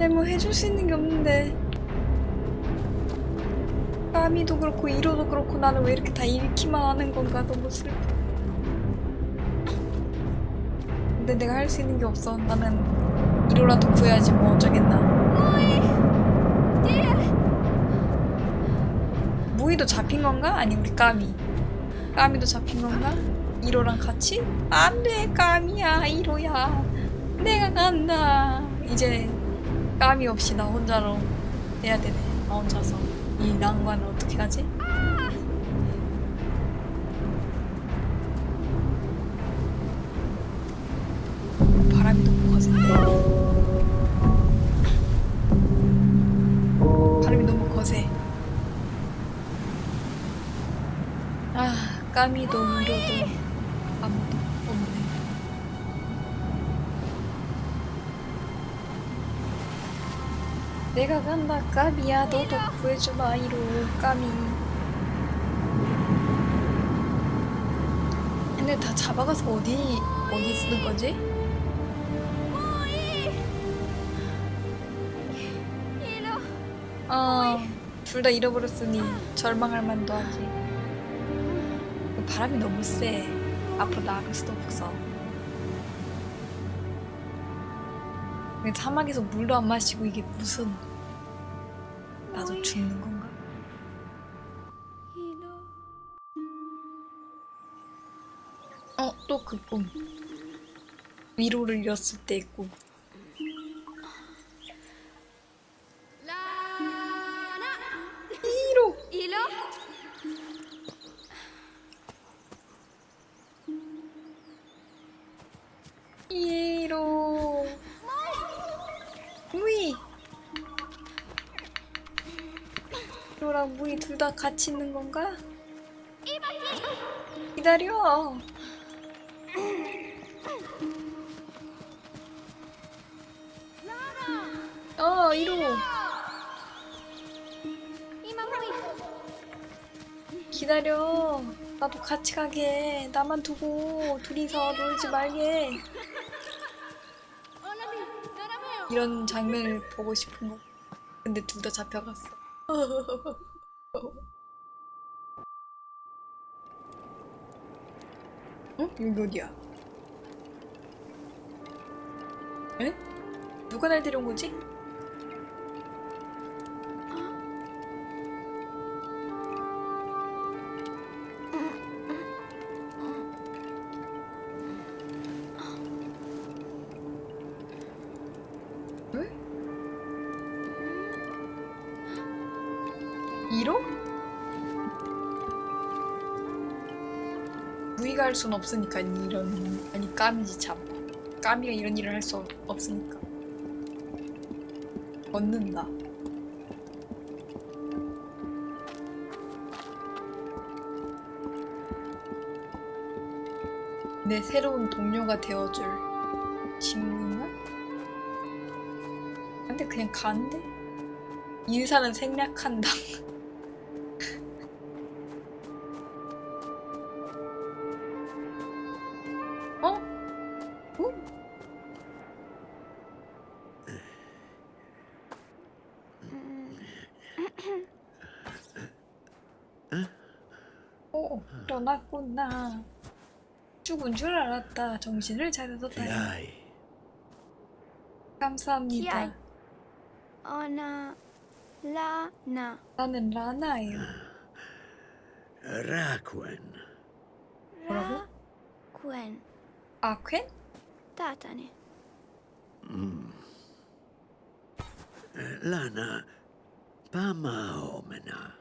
내뭐 해줄 수 있는 게 없는데. 까미도 그렇고 이로도 그렇고 나는 왜 이렇게 다 잃기만 하는 건가 너무 슬퍼. 근데 내가 할 수 있는 게 없어. 나는 이로라도 구해야지 뭐 어쩌겠나. 무이도 잡힌 건가? 아니 우리 까미. 까미도 잡힌 건가? 이로랑 같이? 안돼 까미야 이로야. 내가 간다. 이제 까미 없이 나 혼자로 해야 되네. 나 혼자서 이 난관을 어떻게 하지? 바람이 너무 거센데. 바람이 너무 거세. 아, 까미도 무료도 아무도 없네. 내가 간다, 까미야. 너도 구해주마, 이로, 까미. 근데 다 잡아가서 어디, 어디 쓰는 거지? 아, 둘 다 잃어버렸으니 절망할 만도 하지. 그 바람이 너무 세. 앞으로 나갈 수도 없어. 사막에서 물도 안 마시고 이게 무슨 나도 죽는 건가? 어, 또그 꿈. 위로를 잃었을 때의 꿈. 같이 있는 건가? 기다려! 어, 이로! 기다려. 나도 같이 가게. 나만 두고 둘이서 놀지 말게. 이런 장면을 보고 싶은 거. 근데 둘 다 잡혀갔어. 응? 여기 어디야? 에? 누가 날 데려온 거지? 무이가 할순 없으니까 이런 아니 까미지 참 까미가 이런 일을 할 수 없으니까 얻는다 내 새로운 동료가 되어줄 친구인가? 근데 그냥 가는데? 인사는 생략한다 죽은 줄 알았다. 정신을 차려서 다행이다. Tiai, 감사합니다. Ona lana 나는 라나예요. 뭐라고? Gwen 아퀸? Tatani Lana, Pama Omena,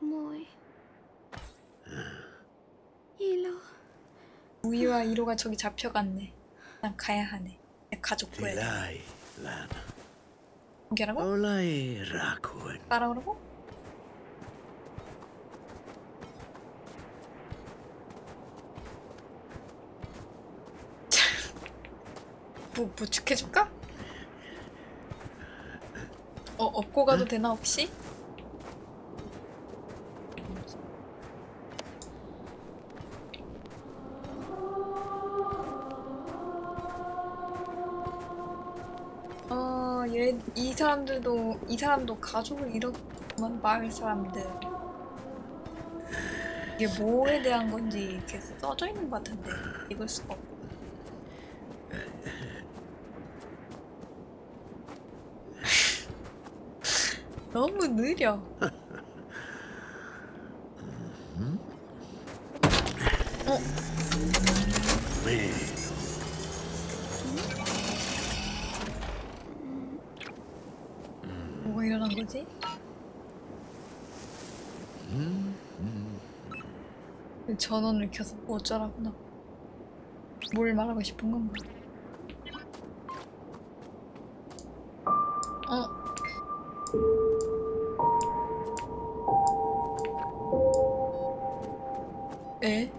뭐지? Ilo 무이와 이로가 저기 잡혀갔네. 난 가야 하네. 내 가족 구해. 포기하라고? Olai Rakwen, 따라오라고? 뭐, 뭐 축해줄까? 어, 업고 가도 되나 혹시? 사람들도 이 사람도 가족을 잃었구만 마을 사람들. 이게 뭐에 대한 건지 이렇게 써져 있는 것 같은데 읽을 수가 없고. 너무 느려. 일어난 거지? 전원을 켜서 뭐 어쩌라구나. 뭘 말하고 싶은 건가? 어? 에?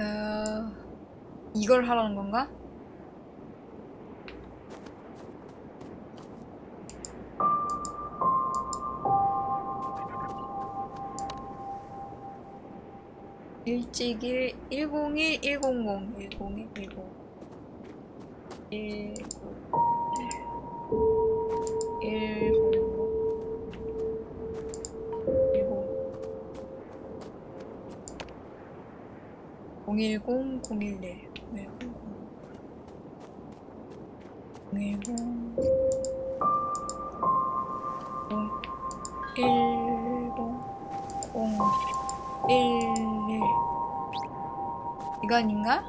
어... 이걸 하라는 건가? 일찍일 101 100 101 101 10 1 1 0 010 010 010 0 11 이거 아닌가?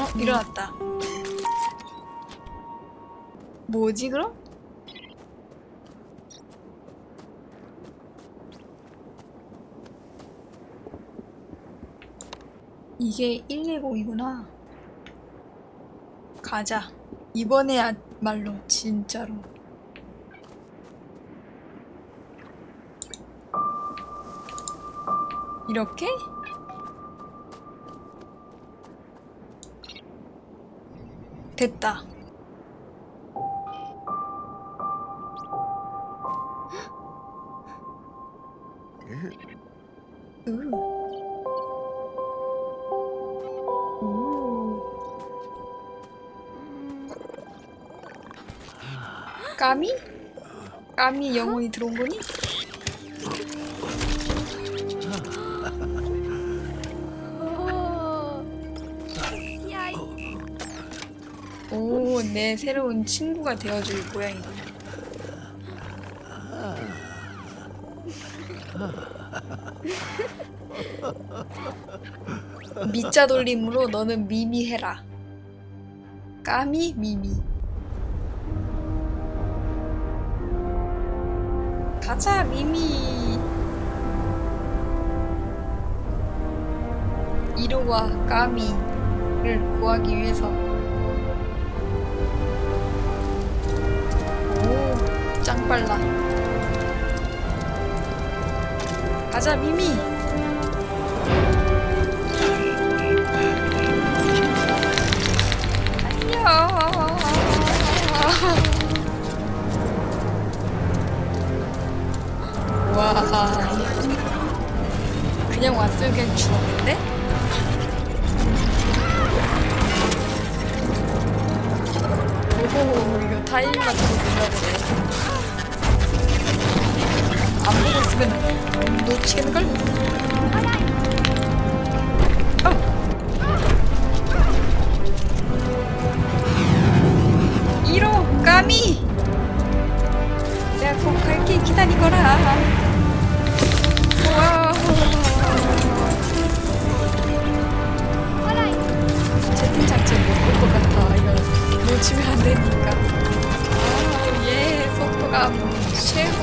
어, 일어났다. 뭐지, 그럼? 이게 110이구나. 가자. 이번에야 말로 진짜로. 이렇게? 됐다. 으. 까미? 까미 영혼이 들어온 거니? 오. 내 새로운 친구가 되어줄 고양이다. 미자 돌림으로 너는 미미 해라. 까미 미미. 가자 미미. 이로와 까미를 구하기 위해서 오, 짱 빨라. 가자, 미미. 와. 그냥 왔으면 그냥 죽었는데? 오호, 이거 타이밍 맞춰서 눌러야 되네. 안 보고 있으면 놓치겠는걸? 어. 1호 까미! 내가 꼭 갈게 기다리거라. 되니까. 아, 예, 속도감 최고.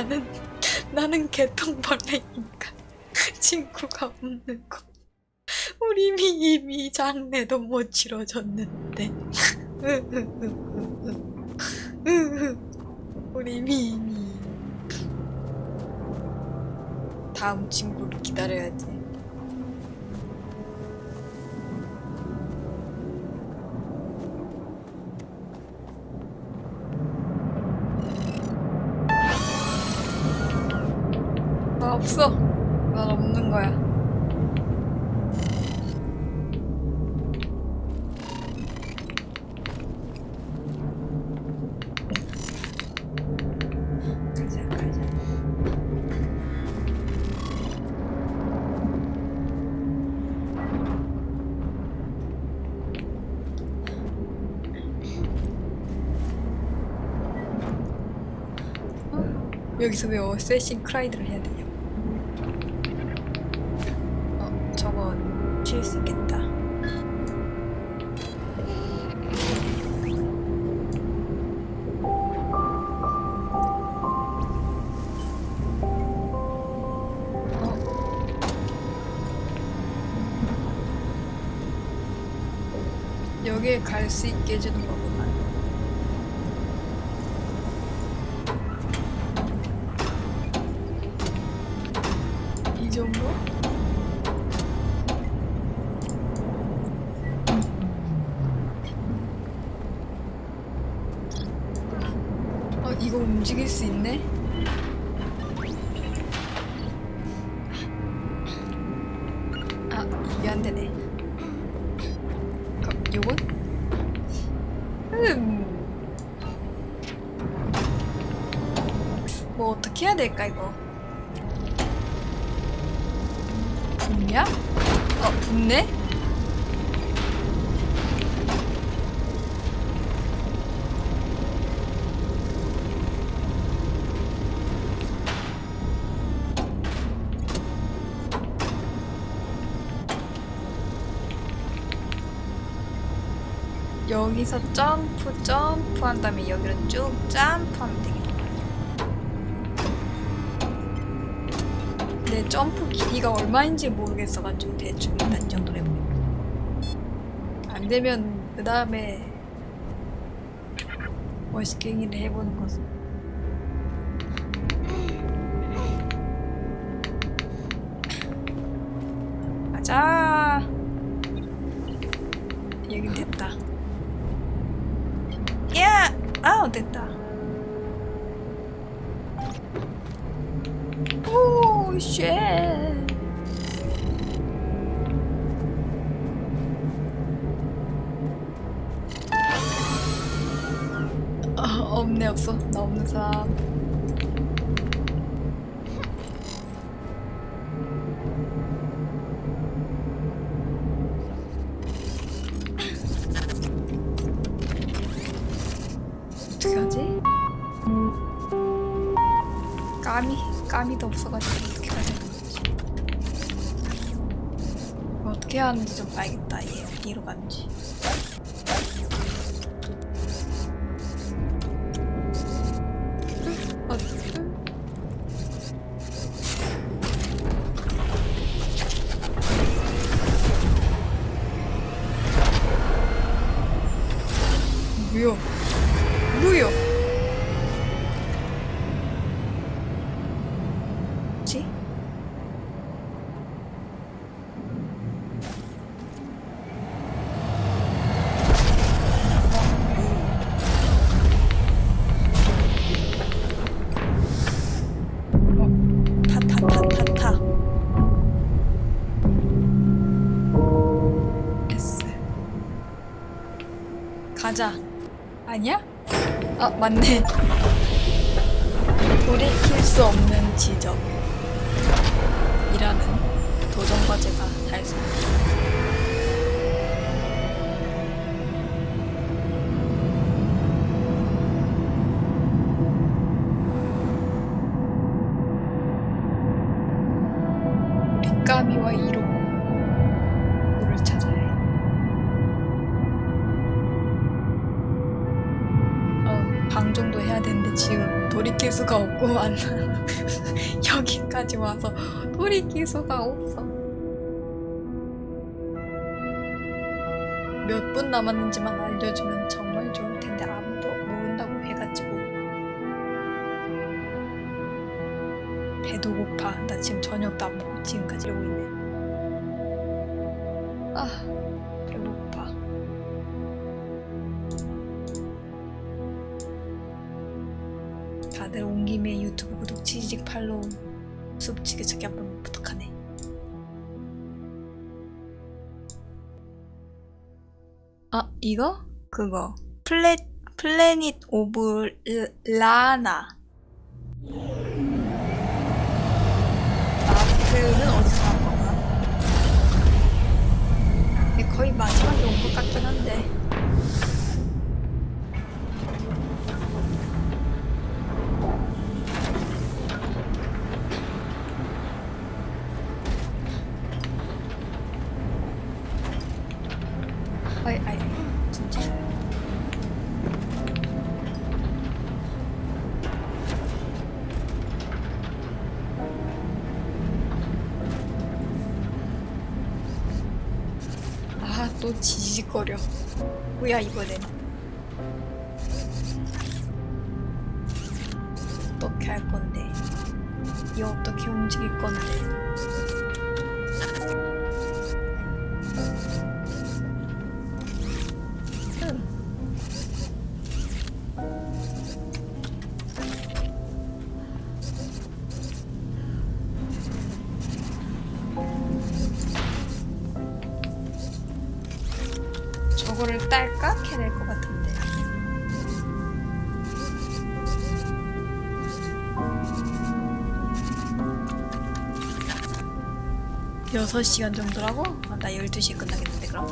나는 나는 개통벌레니까 친구가 없는 거. 우리 미미 장례도 못 치러줬는데. 우리 미미. 다음 친구를 기다려야지. 없어. 난 없는 거야. 어? 여기서 왜 어쌔신 크라이드를 해야 되냐? 갈 수 있게 해주는 거구만. 이 정도? 어, 이거 움직일 수 있네? 어, 붓네? 여기서 점프 점프 한 다음에 여기로 쭉 점프하면 되겠다. 내 점프 길이가 얼마인지 모르겠어가지고 대충 일단 이 정도로 해보려. 안 되면 그 다음에 멋있갱이를 해보는 것은. 없네, 없어. 나 없는 사람. 어떻게 하지? 까미 까미도 없어가지고 어떻게? 이거 어떻게 하는지 좀 봐야겠다. 얘 어디로 가는지. 뭐야? 뭐야? 맞네. 돌이킬 수 없는 지점. 수가 없구만. 여기까지 와서 돌이킬 수가 없어. 몇 분 남았는지만 알려주면 정말 좋을 텐데 아무도 모른다고 해가지고 배도 고파. 나 지금 저녁도 안 먹고 지금까지 이러고 있네. 아 배고파. 다들 온 김에 유튜브 구독, 치즈직 팔로우, 수북치게 찾기 한번 부탁하네. 아 이거? 그거 플래 플래닛 오브 르- 라나 마크는 어디서 나온 건가? 거의 마지막에 온 것 같긴 한데 또 지지직거려. 뭐야 이번엔. 어떻게 할 건데? 이 어떻게 움직일 건데 6시간 정도라고? 아, 나 12시에 끝나겠는데 그럼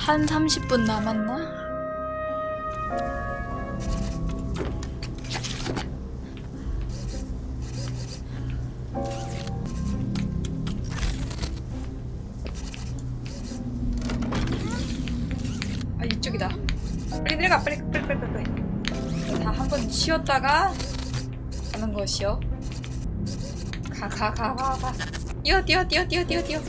한 30분 남았나? 쉬었다가 가는 것이요 가 가 가 가 가 뛰어 뛰어 뛰어 뛰어 뛰어 뛰어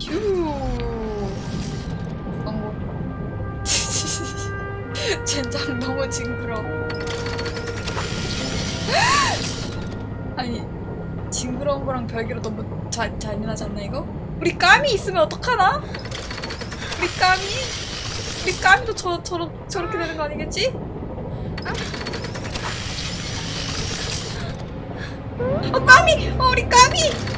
휴 젠장 너무 징그러 아니 징그러운 거랑 별개로 너무 자, 잔인하지 않나 이거? 우리 까미 있으면 어떡하나? 우리 까미? 우리 까미도 저, 저러, 저렇게 되는 거 아니겠지? 어 까미! 어 우리 까미!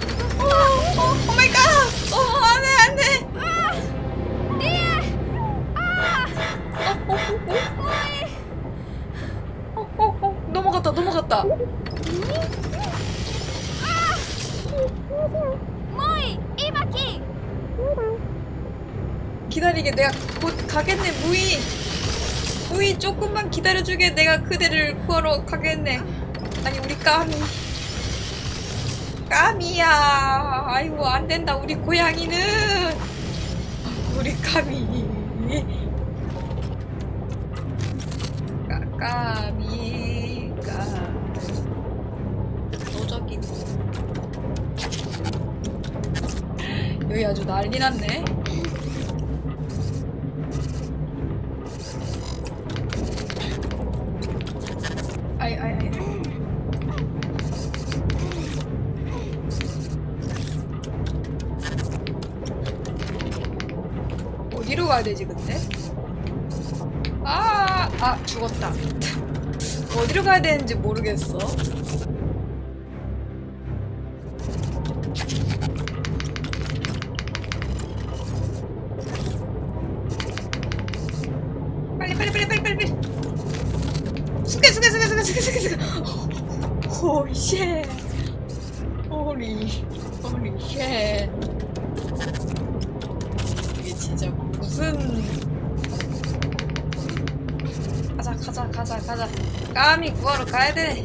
기다리게 내가 곧 가겠네 무이. 무이 조금만 기다려주게 내가 그대를 구하러 가겠네. 아니 우리 까미 까미야. 아이고 안된다 우리 고양이는. 우리 까미 까, 까미가 노적이고 여기 아주 난리 났네 가야 되지 근데? 아, 아 죽었다. 어디로 가야 되는지 모르겠어. 빨리 빨리 빨리 빨리 빨리. 숙여 숙여 숙여 숙여 숙여 숙여 숙여. 호리 쉣. 호리 호리 쉣. 까미 구하러 가야 돼.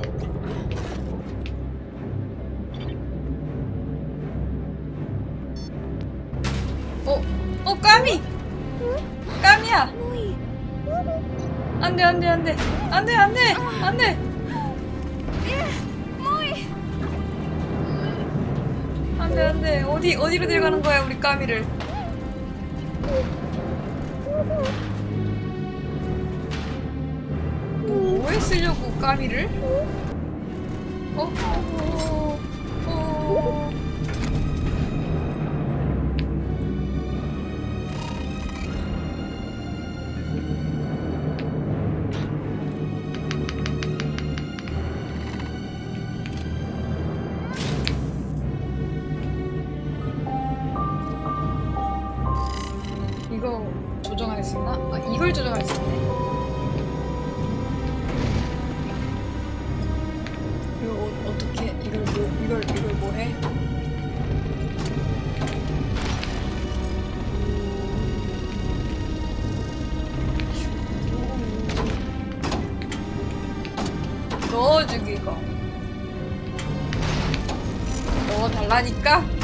어, 어 까미. 까미야. 안돼 안돼 안돼 안돼 안돼 안돼. 안돼 안돼 어디 어디로 데려가는 거야 우리 까미를. 뭐에 쓰려고 까미를? 어? 어? 어? 이 달라니까.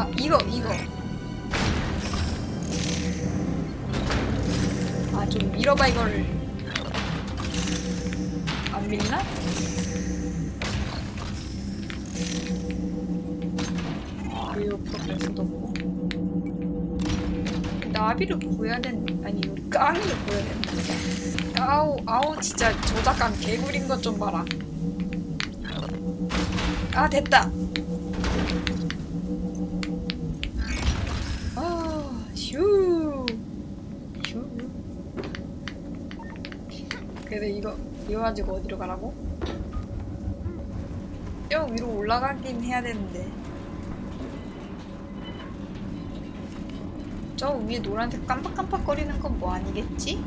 아 이거 이거. 아 좀 밀어봐 이거를. 안 밀나? 그리고 프로그레스도 보고 나비를 구해야 되는 아니 이거 까미를 구해야 되는 아우 아우 진짜 조작감 개구린 것 좀 봐라 아 됐다 이거 가지고 어디로 가라고? 저 위로 올라가긴 해야 되는데 저 위에 노란색 깜빡깜빡거리는 건 뭐 아니겠지?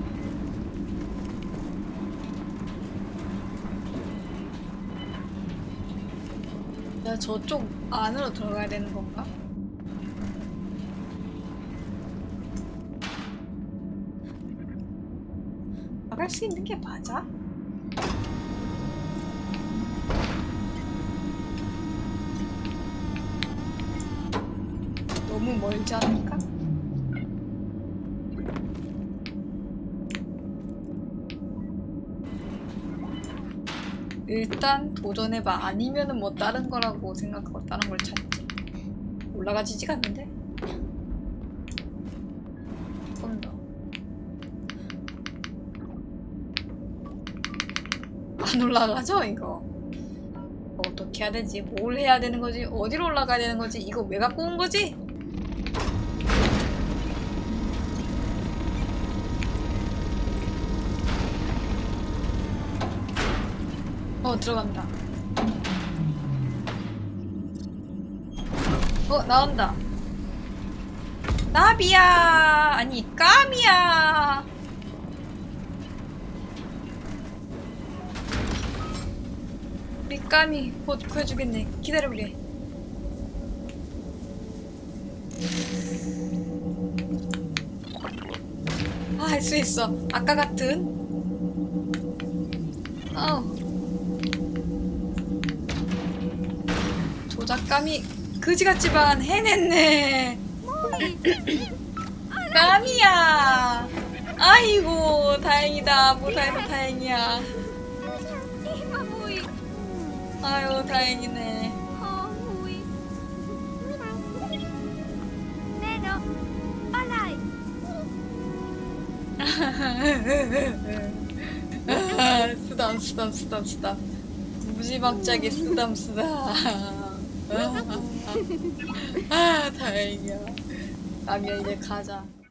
야 저쪽 안으로 들어가야 되는 건가? 나갈 수 있는 게 맞아? 멀지 않을까? 일단 도전해봐. 아니면은 뭐 다른 거라고 생각하고 다른 걸 찾지. 올라가지지가 않는데? 좀 더. 안 올라가죠, 이거? 어떻게 해야 되지? 뭘 해야 되는 거지? 어디로 올라가야 되는 거지? 이거 왜 갖고 온 거지? 어 들어간다. 어 나온다. 나비야 아니 까미야. 우리 까미 곧 구해주겠네. 기다려보게. 아할 수 있어. 아까 같은. 아 감이 그지 같지만 해냈네. 까미야. 아이고 다행이다. 못해서 다행이야. Iba muy. 아유 다행이네. 쓰담 쓰담 쓰담 쓰담. 무지막지하게 쓰담 쓰담. 아 다행이야. 까미야 이제 가자.